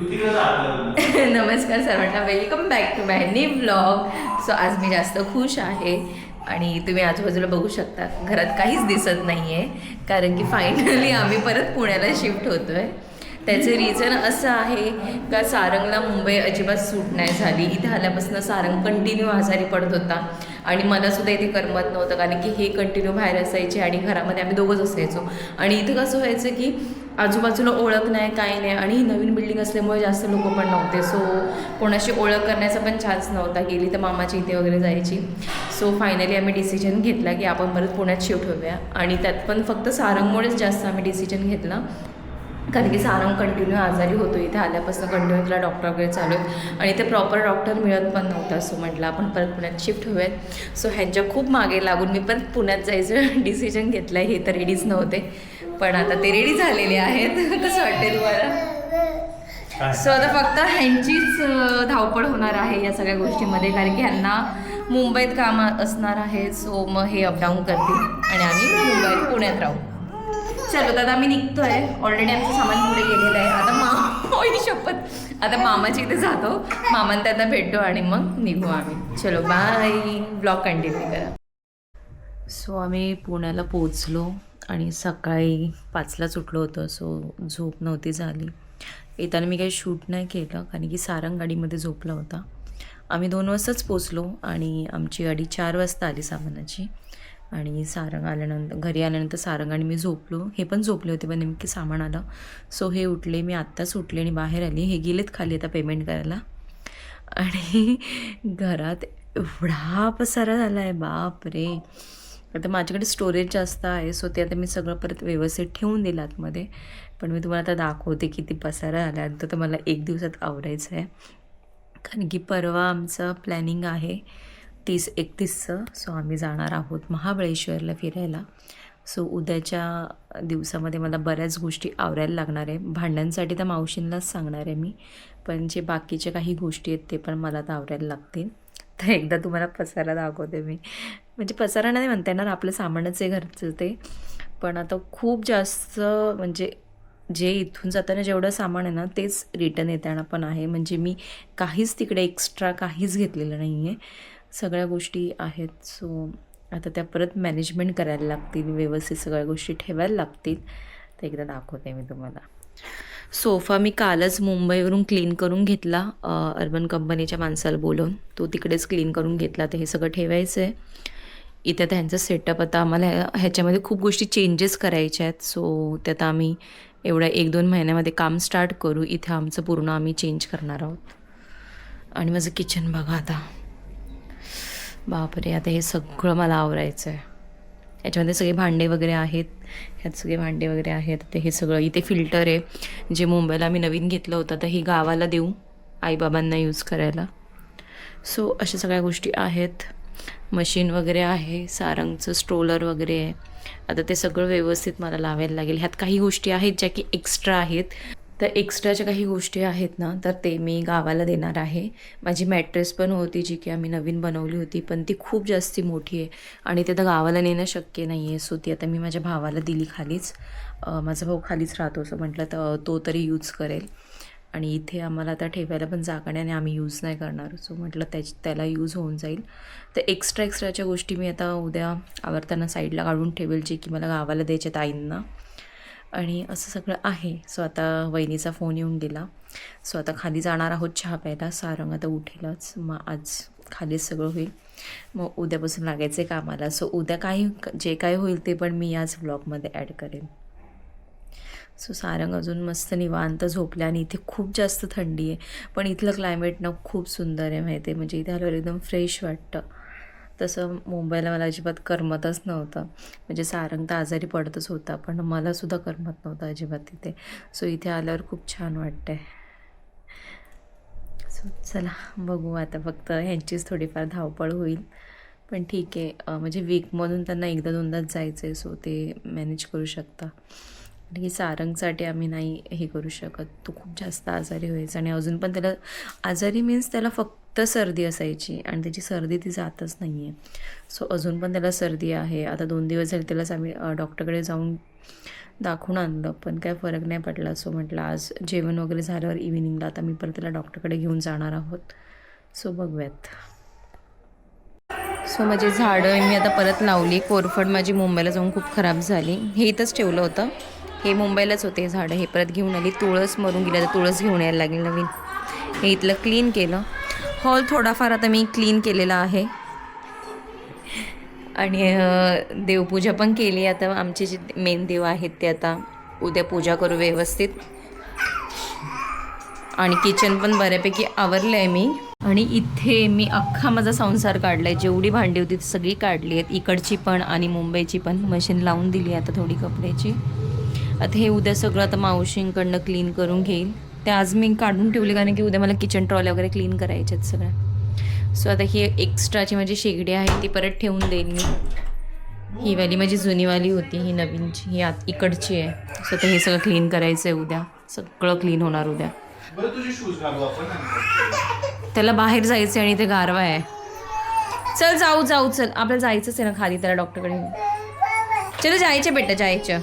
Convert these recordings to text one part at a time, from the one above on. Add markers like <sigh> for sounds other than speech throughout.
<laughs> नमस्कार सर्वांना. Welcome back to माय नी ब्लॉग सो आज मी जास्त खुश आहे आणि तुम्ही आजूबाजूला बघू शकता घरात काहीच दिसत नाही आहे कारण की फायनली आम्ही परत पुण्याला शिफ्ट होतो आहे त्याचे रिझन असं आहे का सारंगला मुंबई अजिबात सूट नाही झाली. इथे आल्यापासून सारंग कंटिन्यू आजारी पडत होता. आणि मलासुद्धा इथे करमत नव्हतं कारण की हे कंटिन्यू बाहेर असायचे आणि घरामध्ये आम्ही दोघंच असायचो. आणि इथं कसं व्हायचं की आजूबाजूला ओळख नाही काही नाही. आणि नवीन बिल्डिंग असल्यामुळे जास्त लोक पण नव्हते. सो कोणाशी ओळख करण्याचा पण चान्स नव्हता. गेली तर मामाची इथे वगैरे जायची. सो फायनली आम्ही डिसिजन घेतला की आपण परत पुण्यात शिफ्ट होऊया. आणि त्यात पण फक्त सारंगमुळेच जास्त आम्ही डिसिजन घेतला. कारण की सारंग कंटिन्यू आजारी होतो. इथे आल्यापासून कंटिन्यू तिला डॉक्टर वगैरे चालू आहेत. आणि ते प्रॉपर डॉक्टर मिळत पण नव्हता. सो म्हटलं आपण परत पुण्यात शिफ्ट होऊयात. सो ह्यांच्या खूप मागे लागून मी पण पुण्यात जायचं डिसिजन घेतलं आहे हे तर रेडीच नव्हते. पण आता ते रेडी झालेले आहेत. <laughs> कसं वाटते तुम्हाला? सो आता फक्त ह्यांचीच धावपळ होणार आहे या सगळ्या गोष्टीमध्ये कारण की ह्यांना मुंबईत काम असणार आहे. सो मग हे अपडाऊन करतील आणि आम्ही मुंबईत पुण्यात राहू. चलो दादा आम्ही निघतोय. ऑलरेडी आमचं सामान पुढे गेलेलं आहे. आता मा <laughs> होई शपथ. आता मामाच्या इथे जातो. मामान त्यांना भेटतो आणि मग निघू आम्ही. चलो बाय ब्लॉग कंटिन्यू करा. सो आम्ही पुण्याला पोचलो आणि सकाळी पाचलाच उठलो होतं सो झोप नव्हती झाली. येताना मी काही शूट नाही केलं कारण की सारंग गाडीमध्ये झोपला होता. आम्ही दोन वाजताच पोचलो आणि आमची गाडी चार वाजता आली सामानाची. आणि सारंग आल्यानंतर घरी आल्यानंतर सारंग आणि मी झोपलो. हे पण झोपले होते पण नेमके सामान आलं. सो हे उठले मी आत्ताच उठले आणि बाहेर आली. हे गेलेत खाली आता पेमेंट करायला. आणि <laughs> घरात एवढा पसारा झाला आहे बाप रे आता माझ्याकडे स्टोरेज जास्त आहे सो ते आता मी सगळं परत व्यवस्थित ठेवून दिलं आतमध्ये. पण मी तुम्हाला आता दाखवते किती पसारा आला आहे तर मला एक दिवसात आवरायचं आहे. कारण की परवा आमचं प्लॅनिंग आहे तीस एकतीसचं सो आम्ही जाणार आहोत महाबळेश्वरला फिरायला. सो उद्याच्या दिवसामध्ये मला बऱ्याच गोष्टी आवरायला लागणार आहे. भांड्यांसाठी तर मावशींनाच सांगणार आहे मी पण जे बाकीच्या काही गोष्टी आहेत ते पण मला तर आवरायला लागतील. तर एकदा तुम्हाला पसारा दाखवते मी. म्हणजे पसारा नाही म्हणता येणार आपलं सामानच आहे घरचं ते. पण आता खूप जास्त म्हणजे जे इथून जाताना जेवढं सामान आहे ना तेच रिटर्न येताना पण आहे. म्हणजे मी काहीच तिकडे एक्स्ट्रा काहीच घेतलेलं नाही आहे सगळ्या गोष्टी आहेत. सो आता त्या परत मॅनेजमेंट करायला लागतील व्यवस्थित सगळ्या गोष्टी ठेवायला लागतील. तर एकदा दाखवते मी तुम्हाला. सोफा मी कालच मुंबईवरून क्लीन करून घेतला अर्बन कंपनीच्या माणसाला बोलवून तो तिकडेच क्लीन करून घेतला तर हे सगळं ठेवायचं आहे इथे त्यांचं सेटअप आता आम्हाला ह्या- ह्याच्यामध्ये खूप गोष्टी चेंजेस करायच्या आहेत. सो त्यात आम्ही एवढ्या एक दोन महिन्यामध्ये काम स्टार्ट करू. इथे आमचं पूर्ण आम्ही चेंज करणार आहोत. आणि माझं किचन बघा आता. बापरे आता हे सगळं मला आवरायचं आहे याच्यामध्ये सगळे भांडे वगैरे आहेत. ह्यात सगळे भांडे वगैरे आहेत. ते हे सगळं इथे फिल्टर आहे. जे मुंबईला मी नवीन घेतलं होतं तर हे गावाला देऊ आईबाबांना यूज करायला. सो अशा सगळ्या गोष्टी आहेत. मशीन वगैरे आहे. सारंगचं स्ट्रोलर वगैरे आहे. आता ते सगळं व्यवस्थित मला लावायला लागेल. ह्यात काही गोष्टी आहेत ज्या की एक्स्ट्रा आहेत. तर एक्स्ट्राच्या काही गोष्टी आहेत ना तर ते मी गावाला देणार आहे. माझी मॅट्रेस पण होती जी की आम्ही नवीन बनवली होती पण ती खूप जास्ती मोठी आहे आणि ते तर गावाला नेणं शक्य नाही आहे सो ती आता मी माझ्या भावाला दिली खालीच. माझा भाऊ खालीच राहतो असं म्हटलं तर तो तरी यूज करेल. आणि इथे आम्हाला आता ठेवायला पण जागा नाही आणि आम्ही यूज नाही करणार. सो म्हटलं त्याच त्याला यूज होऊन जाईल. तर एक्स्ट्रा एक्स्ट्राच्या गोष्टी मी आता उद्या आवडताना साईडला काढून ठेवेल जे की मला गावाला द्यायच्या ताईंना आणि असं सगळं आहे. सो आता वहिनीचा फोन येऊन गेला. सो आता खाली जाणार आहोत चहा प्यायला. सारंग आता उठेलच. मग आज खालीच सगळं होईल. मग उद्यापासून लागायचं आहे कामाला. सो उद्या काही जे काय होईल ते पण मी याच ब्लॉगमध्ये ॲड करेन. सो सारंग अजून मस्त निवांत झोपल्या आणि इथे खूप जास्त थंडी आहे. पण इथलं क्लायमेट ना खूप सुंदर आहे माहिती आहे म्हणजे इथे आल्यावर एकदम फ्रेश वाटतं. तसं मुंबईला मला अजिबात करमतच नव्हतं. म्हणजे सारंग तर आजारी पडतच होता पण मलासुद्धा करमत नव्हतं अजिबात तिथे. सो इथे आल्यावर खूप छान वाटतं आहे सो चला बघू आता फक्त ह्यांचीच थोडीफार धावपळ होईल. पण ठीक आहे म्हणजे वीकमधून त्यांना एकदा दोनदाच जायचं आहे सो ते मॅनेज करू शकता. आणि की सारंगसाठी आम्ही नाही हे करू शकत. तो खूप जास्त आजारी व्हायचा आणि अजून पण त्याला आजारी मीन्स त्याला फक्त सर्दी असायची आणि त्याची सर्दी ती जातच नाही आहे सो अजून पण त्याला सर्दी आहे. आता दोन दिवस झाले त्यालाच आम्ही डॉक्टरकडे जाऊन दाखवून आणलं पण काय फरक नाही पडला. सो म्हटलं आज जेवण वगैरे झाल्यावर इव्हिनिंगला आता मी परत त्याला डॉक्टरकडे घेऊन जाणार आहोत. सो बघूयात. सो माझी झाडं मी आता परत लावली. कोरफड माझी मुंबईला जाऊन खूप खराब झाली. हे इथंच ठेवलं होतं. हे मुंबईलाच होते झाडं. हे परत घेऊन आली. तुळस मरून गेली. तर तुळस घेऊन यायला लागेल नवीन. हे इथलं क्लीन केलं. हॉल थोडाफार आता मी क्लीन केलेला आहे. आणि देवपूजा पण केली. आता आमचे जे मेन देव आहेत ते आता उद्या पूजा करू व्यवस्थित. आणि किचन पण बऱ्यापैकी आवरलं आहे मी. आणि इथे मी अख्खा माझा संसार काढला आहे जेवढी भांडी होती ती सगळी काढली आहेत. इकडची पण आणि मुंबईची पण. मशीन लावून दिली आता थोडी कपड्याची. आता हे उद्या सगळं आता मावशींकडनं क्लीन करून घेईल. ते आज मी काढून ठेवले कारण की उद्या मला किचन ट्रॉल्या वगैरे क्लीन करायच्या आहेत सगळ्या सो आता ही एक्स्ट्राची माझी शेगडी आहे ती परत ठेवून देईन मी. ही वाली माझी जुनीवाली होती ही नवीनची ही आत इकडची आहे. सो आता हे सगळं क्लीन करायचं आहे उद्या. सगळं क्लीन होणार उद्या. त्याला बाहेर जायचं आणि ते गारवा आहे. चल जाऊ जाऊ चल. आपल्याला जायचंच आहे ना खाली त्याला डॉक्टरकडे. चलो जायचं बेटा जायचं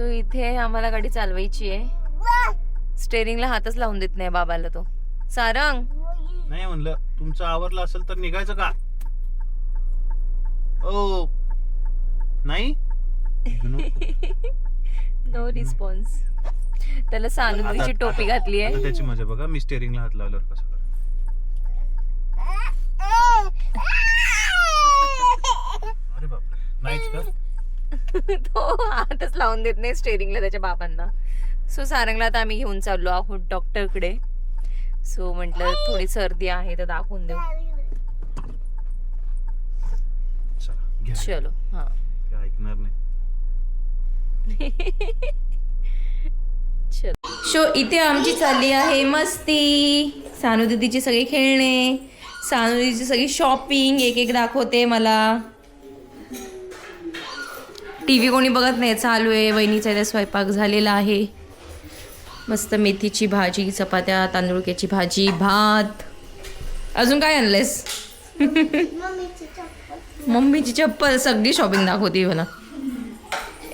सो इथे आम्हाला गाडी चालवायची आहे. स्टेअरिंगला हातच लावून देत नाही बाबाला तो. सारंग. नाही म्हणलं तुमचं आवरलं असेल तर निघायचं का? ओ नाही? <laughs> नो रिस्पॉन्स त्याला सानुची आता- टोपी घातली आहे. त्याची मजा बघा मी स्टेअरिंगला हात लावल्यावर कसं करतो. <laughs> अरे बापरे नाहीच का? तो हातच लावून देत नाही स्टेअरिंगला त्याच्या बाबांना. सो सारंगला आता आम्ही घेऊन चाललो आहोत डॉक्टरकडे सो म्हटलं थोडी सर्दी आहे तर दाखवून देऊ. चला हां. ऐकणार नाही. शो इथे आमची चालली आहे मस्ती. सानू दीदीची सगळी खेळणे. सानू दीदीची सगळी शॉपिंग एक एक दाखवते मला. टी व्ही कोणी बघत नाही. चालू आहे. वहिनीचा इथे स्वयंपाक झालेला आहे. मस्त मेथीची भाजी चपात्या तांदुळक्याची भाजी भात. अजून काय आणलंयस? मम्मीची चप्पल. सगळी शॉपिंग दाखवते मला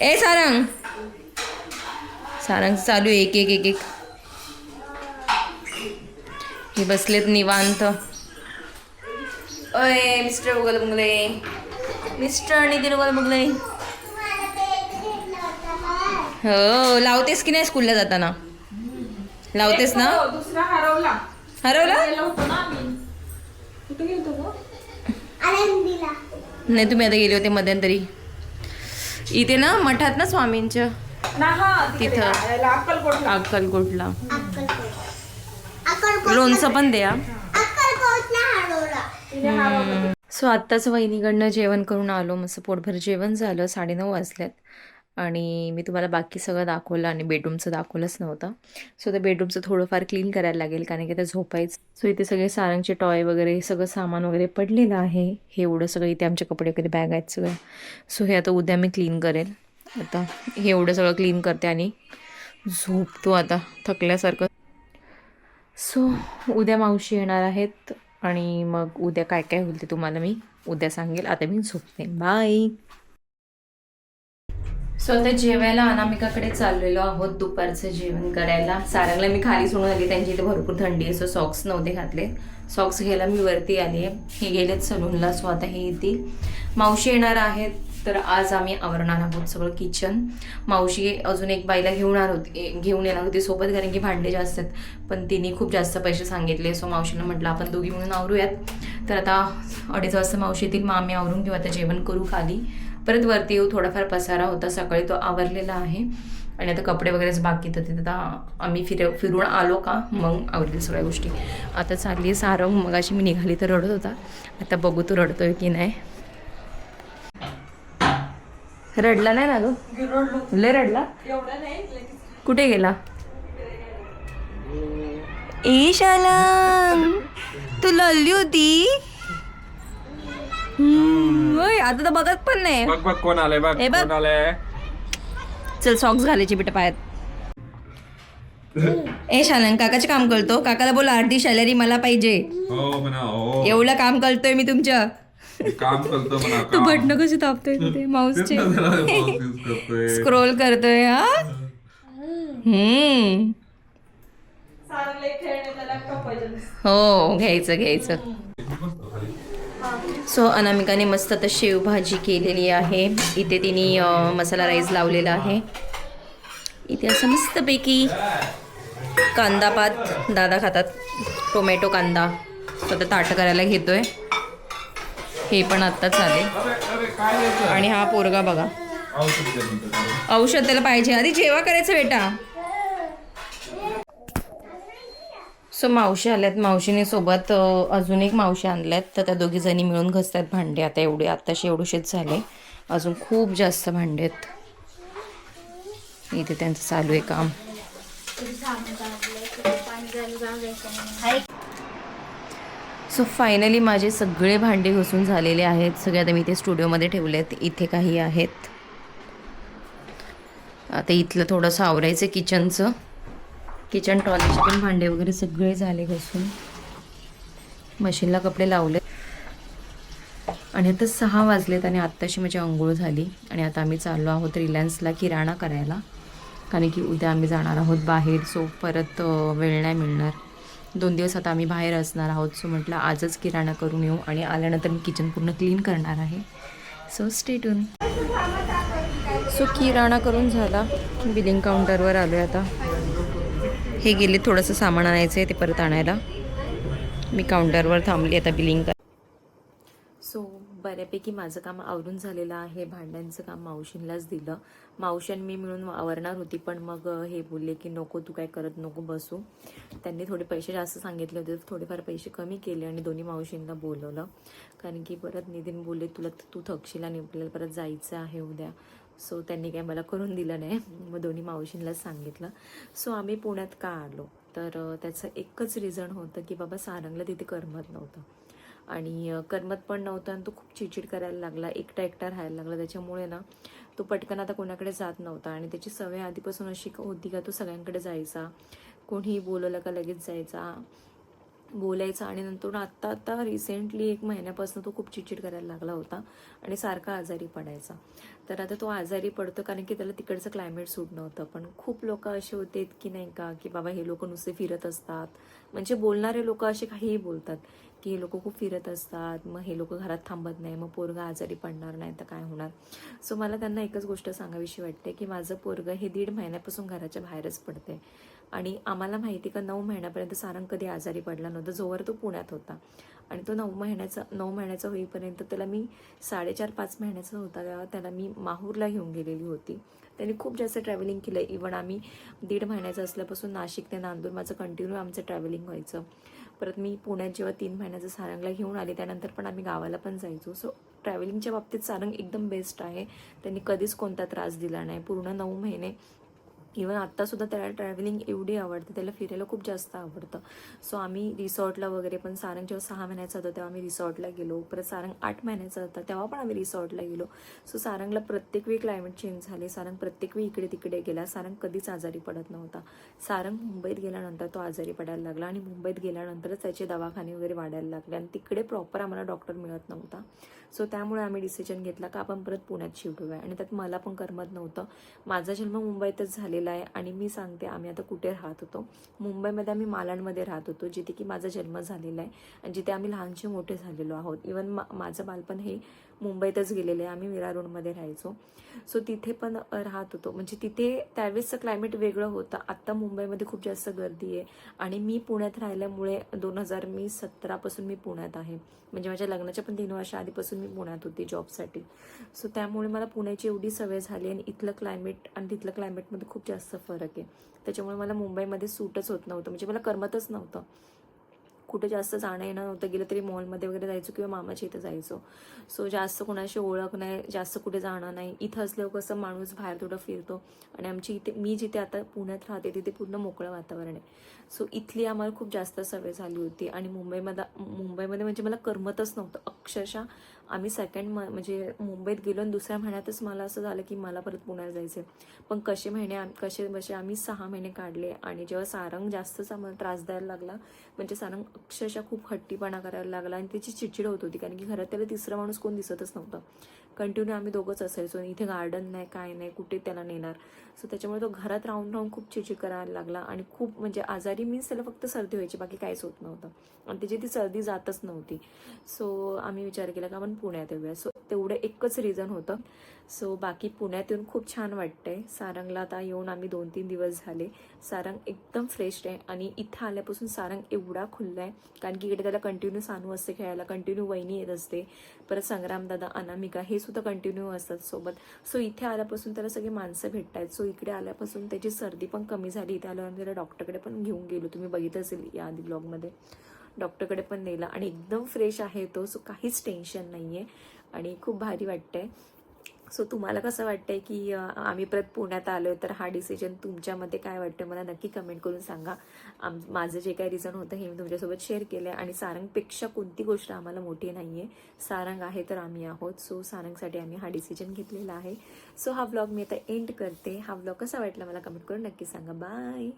ए सारंग. सारंग चालू आहे. एक एक एक एक. हे बसलेत निवांत. अय मिस्टर उगल बंगले मिस्टर नितीन उगल बंगले हो लावतेस की नाही स्कूलला जाताना? लावतेस ना? दुसरा हरवला. हरवला? गेलो होतो ना आम्ही. कुठे गेलो गो? नाही तुम्ही आता गेले होते मध्यंतरी. इथे ना मठात ना स्वामींच्या हा तिकडे तिथं. अक्कलकोटला. लोणचं पण द्या. सो आत्ताच वहिनीकडनं जेवण करून आलो. मस्त पोटभर जेवण झालं. साडेनऊ वाजल्यात आणि मी तुम्हाला बाकी सगळं दाखवलं आणि बेडरूमचं दाखवलंच नव्हतं. सो त्या बेडरूमचं थोडंफार क्लीन करायला लागेल कारण की ते झोपायचं. सो इथे सगळे सारंगचे टॉय वगैरे सगळं सामान वगैरे पडलेलं आहे. हे एवढं सगळं इथे आमचे कपडे वगैरे बॅग आहेत सगळं. सो हे आता उद्या मी क्लीन करेल. आता हे एवढं सगळं क्लीन करते आणि झोपतो आता थकल्यासारखं. सो उद्या मावशी येणार आहेत आणि मग उद्या काय काय होईल ते तुम्हाला मी उद्या सांगेल. आता मी झोपते. बाय सो आता जेवायला अनामिकाकडे चाललेलो आहोत दुपारचं जेवण करायला. सारंगला मी खाली सोडून आली त्यांची इथे भरपूर थंडी आहे सो सॉक्स नव्हते घातले. सॉक्स घ्यायला मी वरती आली आहे. हे गेलेत सलूनला सो आता हे येतील. मावशी येणार आहेत तर आज आम्ही आवरणार आहोत सगळं किचन मावशी अजून एक बाईला घेऊन होती घेऊन येणार होती सोबत कारण की भांडे जास्त आहेत. पण तिने खूप जास्त पैसे सांगितले सो मावशीनं म्हटलं आपण दोघी म्हणून आवरूयात. तर आता अडीच वाजता मावशी येतील मग आम्ही आवरून घेऊ आता जेवण करू खाली. परत वरती येऊ थोडाफार पसारा होता सकाळी तो आवरलेला आहे. आणि आता कपडे वगैरेच बाकी तर तिथं आता आम्ही फिर फिरून आलो का? मग आवडतील सगळ्या गोष्टी. आता चालली आहे सारंग मग अशी मी निघाली तर रडत होता. आता बघू तो रडतोय की नाही. रडला नाही ना गं? लय रडला? कुठे गेला? ए तू लढली होती? होय, आता तर बघत पण नाही. बघ बघ कोण आलंय बघ हे बघ. कोण आलंय. चल सॉक्स घालायचे बेटा पायात. ए शालन काकाचे काम करतो. काकाला बोला अर्धी सॅलरी मला पाहिजे. हो म्हणा हो. एवढं काम करतोय मी तुमच्या. काम करतो म्हणा तू काम. बटणं कशी तिथे तेच माऊसचे ना जरा mouse use करतोय. स्क्रोल करतोय हा? हम्म. हो घ्यायचं घ्यायचं. सो अनामिकाने मस्त आता शेवभाजी केलेली आहे. इथे तिने मसाला राईस लावलेला आहे. इथे असं मस्तपैकी कांदा पात दादा खातात. टोमॅटो कांदा. आता ताट करायला घेतोय. हे पण आत्ताच आले आणि हा पोरगा बघा. औषध त्याला पाहिजे. आधी जेवा करायचं बेटा. सो मावशी आल्यात. मावशीने सोबत अजून एक मावशी आणल्यात. तर त्या दोघी जणी मिळून घसतात भांडे. आता एवढे आत्ताशी एवढेशेच झाले. अजून खूप जास्त भांडे आहेत. इथे त्यांचं चालू आहे काम. सो फायनली माझे सगळे भांडे घसून झालेले आहेत. सगळे आता मी इथे स्टुडिओमध्ये ठेवलेत इथे काही आहेत. आता इथलं थोडंसं आवरायचं किचनचं किचन टॉयलेट पण भांडे वगैरे सगळे झाले घसून. मशीनला कपडे लावले. आणि आता सहा वाजलेत आणि आत्ताशी माझी आंघोळ झाली. आणि आता आम्ही चाललो आहोत रिलायन्सला किराणा करायला. कारण की उद्या आम्ही जाणार आहोत बाहेर. सो परत वेळ नाही मिळणार. दोन दिवस आता आम्ही बाहेर असणार आहोत. सो म्हटलं आजच किराणा करून येऊ. आणि आल्यानंतर मी किचन पूर्ण क्लीन करणार आहे. सो स्टेटून सो किराणा करून झाला. बिलिंग काउंटरवर आलो आहे आता. हे गेले थोडंसं सामान आणायचं आहे ते परत आणायला. मी काउंटरवर थांबली आता बिलिंग कर सो बऱ्यापैकी माझं काम आवरून झालेलं आहे. भांड्यांचं काम मावशींलाच दिलं. मावशी आणि मी मिळून आवरणार होती पण मग हे बोलले की नको तू काय करत नको बसू. त्यांनी थोडे पैसे जास्त सांगितले होते थोडेफार पैसे कमी केले आणि दोन्ही मावशींना बोलवलं. कारण की परत नितीन बोलले तुला तू थकशील आणि आपल्याला परत जायचं आहे उद्या. सो त्यांनी काय मला करून दिलं नाही. मग दोन्ही मावशींला सांगितलं. सो आम्ही पुण्यात का आलो? तर त्याचं एकच रिझन होतं की बाबा सारंगला तिथे करमत नव्हतं. आणि करमत पण नव्हतं आणि तो खूप चिडचिड करायला लागला. एकटा एकटा राहायला लागला. त्याच्यामुळे ना तो पटकन आता कोणाकडे जात नव्हता. आणि त्याची सवय आधीपासून अशी होती का तो सगळ्यांकडे जायचा. कोणीही बोलवलं का लगेच जायचा. बोलायचा आणि नंतर आत्ता आता रिसेंटली एक महिन्यापासून तो खूप चिडचिड करायला लागला होता आणि सारखा आजारी पडायचा. तर आता तो आजारी पडतो कारण की त्याला तिकडचं क्लायमेट सूट नव्हतं. पण खूप लोक असे होते की नाही का की बाबा हे लोक नुसते फिरत असतात. म्हणजे बोलणारे लोक असे काहीही बोलतात की हे लोक खूप फिरत असतात मग हे लोक घरात थांबत नाही मग पोरगा आजारी पडणार नाही तर काय होणार? सो मला त्यांना एकच गोष्ट सांगावीशी वाटते की माझं पोरगं हे दीड महिन्यापासून घराच्या बाहेरच पडते आणि आम्हाला माहिती का नऊ महिन्यापर्यंत सारंग कधी आजारी पडला नव्हता जोवर तो पुण्यात होता. आणि तो नऊ महिन्याचा नऊ महिन्याचा होईपर्यंत त्याला मी साडेचार पाच महिन्याचा होता तेव्हा त्याला मी माहूरला घेऊन गेलेली होती. त्यांनी खूप जास्त ट्रॅव्हलिंग केलं. इवन आम्ही दीड महिन्याचं असल्यापासून नाशिक ते नांदूर माझं कंटिन्यू आमचं ट्रॅव्हलिंग व्हायचं. परत मी पुण्यात जेव्हा तीन महिन्याचं सारंगला घेऊन आले त्यानंतर पण आम्ही गावाला पण जायचो. सो ट्रॅव्हलिंगच्या बाबतीत सारंग एकदम बेस्ट आहे. त्यांनी कधीच कोणता त्रास दिला नाही. पूर्ण नऊ महिने इवन आत्तासुद्धा त्याला ट्रॅव्हलिंग एवढी आवडते त्याला फिरायला खूप जास्त आवडतं. सो आम्ही रिसॉर्टला वगैरे पण सारंग जेव्हा सहा महिन्याचा होता तेव्हा आम्ही रिसॉर्टला गेलो. परत सारंग आठ महिन्याचा होता तेव्हा पण आम्ही रिसॉर्टला गेलो. सो सारंगला प्रत्येक वेळी क्लायमेट चेंज झाले. सारंग प्रत्येक वेळी इकडे तिकडे गेला. सारंग कधीच आजारी पडत नव्हता. सारंग मुंबईत गेल्यानंतर तो आजारी पडायला लागला आणि मुंबईत गेल्यानंतरच त्याचे दवाखाने वगैरे वाढायला लागले आणि तिकडे प्रॉपर आम्हाला डॉक्टर मिळत नव्हता. सो त्यामुळे आम्ही डिसिजन घेतला का आपण परत पुण्यात शिफ्ट होऊया. आणि त्यात मला पण करमत नव्हतं. माझा जन्म मुंबईतच झालेला आहे आणि मी सांगते आम्ही आता कुठे राहत होतो? मुंबईमध्ये आम्ही मालाडमध्ये राहत होतो जिथे की माझा जन्म झालेला आहे आणि जिथे आम्ही लहानशे मोठे झालेलो आहोत. इवन मा माझं बालपण हे मुंबईतच गेलेले आहे. आम्ही विरा रोडमध्ये राहायचो. सो तिथे पण राहत होतो. म्हणजे तिथे त्यावेळेसचं क्लायमेट वेगळं होतं. आत्ता मुंबईमध्ये खूप जास्त गर्दी आहे. आणि मी पुण्यात राहिल्यामुळे दोन हजार मी सतरापासून मी पुण्यात आहे. म्हणजे माझ्या लग्नाच्या पण तीन वर्ष आधीपासून मी पुण्यात होती जॉबसाठी. सो त्यामुळे मला पुण्याची एवढी सवय झाली आणि इथलं क्लायमेट आणि तिथलं क्लायमेटमध्ये खूप जास्त फरक आहे. त्याच्यामुळे मला मुंबईमध्ये सूटच होत नव्हतं. म्हणजे मला करमतच नव्हतं. कुठे जास्त जाणं येणं नव्हतं. गेलं तरी मॉलमध्ये वगैरे जायचो किंवा मामाच्या इथं जायचो. सो जास्त कोणाशी ओळख नाही जास्त कुठे जाणं नाही. इथं असल्यावर कसं माणूस बाहेर थोडं फिरतो. आणि आमची इथे मी जिथे आता पुण्यात राहते तिथे पूर्ण मोकळं वातावरण आहे. सो इथली आम्हाला खूप जास्त सवय झाली होती. आणि मुंबईमध्ये मुंबईमध्ये म्हणजे मला करमतच नव्हतं. अक्षरशः आम्ही सेकंड म म्हणजे मुंबईत गेलो आणि दुसऱ्या महिन्यातच मला असं झालं की मला परत पुण्याला जायचं आहे पण कसे महिने आम- कसे बसे आम्ही सहा महिने काढले आणि जेव्हा सारंग जास्तच आम्हाला त्रास द्यायला लागला म्हणजे सारंग अक्षरशः खूप हट्टीपणा करायला लागला आणि त्याची चिडचिड होत होती. कारण की घरात त्याला तिसरा माणूस कोण दिसतच नव्हतं. कंटिन्यू आम्ही दोघंच असायचो. इथे गार्डन नाही काय नाही कुठे त्याला नेणार. सो त्याच्यामुळे तो घरात राहून राहून खूप चिडचिड करायला लागला आणि खूप म्हणजे आजारी मीन्स त्याला फक्त सर्दी व्हायची बाकी काहीच होत नव्हतं. आणि त्याची ती सर्दी जातच नव्हती. सो आम्ही विचार केला का आपण पुण्यात येऊया. सो तेवढं एकच रिझन होतं. सो बाकी पुण्यात येऊन खूप छान वाटतंय. सारंगला आता येऊन आम्ही दोन तीन दिवस झाले. सारंग एकदम फ्रेश आहे आणि इथं आल्यापासून सारंग एवढा खुल्ला आहे. कारण की इकडे त्याला कंटिन्यू सानू असते खेळायला कंटिन्यू वहिनी येत असते. परत संग्रामदादा अनामिका हे सुद्धा कंटिन्यू असतात सोबत. सो इथे आल्यापासून त्याला सगळी माणसं भेटत आहेत सो इकडे आल्यापासून त्याची सर्दी पण कमी झाली. इथे आल्यावर त्याला डॉक्टरकडे पण घेऊन गेलो. तुम्ही बघितलं असेल या आधी ब्लॉगमध्ये डॉक्टरकडे पण नेला आणि एकदम फ्रेश आहे तो. सो काहीच टेन्शन नाही आहे आणि खूप भारी वाटतंय. सो तुम्हाला कसं वाटतंय की आम्ही परत पुण्यात आलो तर हा डिसिजन तुमच्यामध्ये काय वाटतं मला नक्की कमेंट करून सांगा. आम माझं जे काही रिझन होतं हे मी तुमच्यासोबत शेअर केलं आहे आणि सारंगपेक्षा कोणती गोष्ट आम्हाला मोठी नाही आहे सारंग आहे तर आम्ही आहोत. सो सारंगसाठी आम्ही हा डिसिजन घेतलेला आहे. सो हा व्लॉग मी आता एंड करते. हा व्लॉग कसा वाटला मला कमेंट करून नक्की सांगा. बाय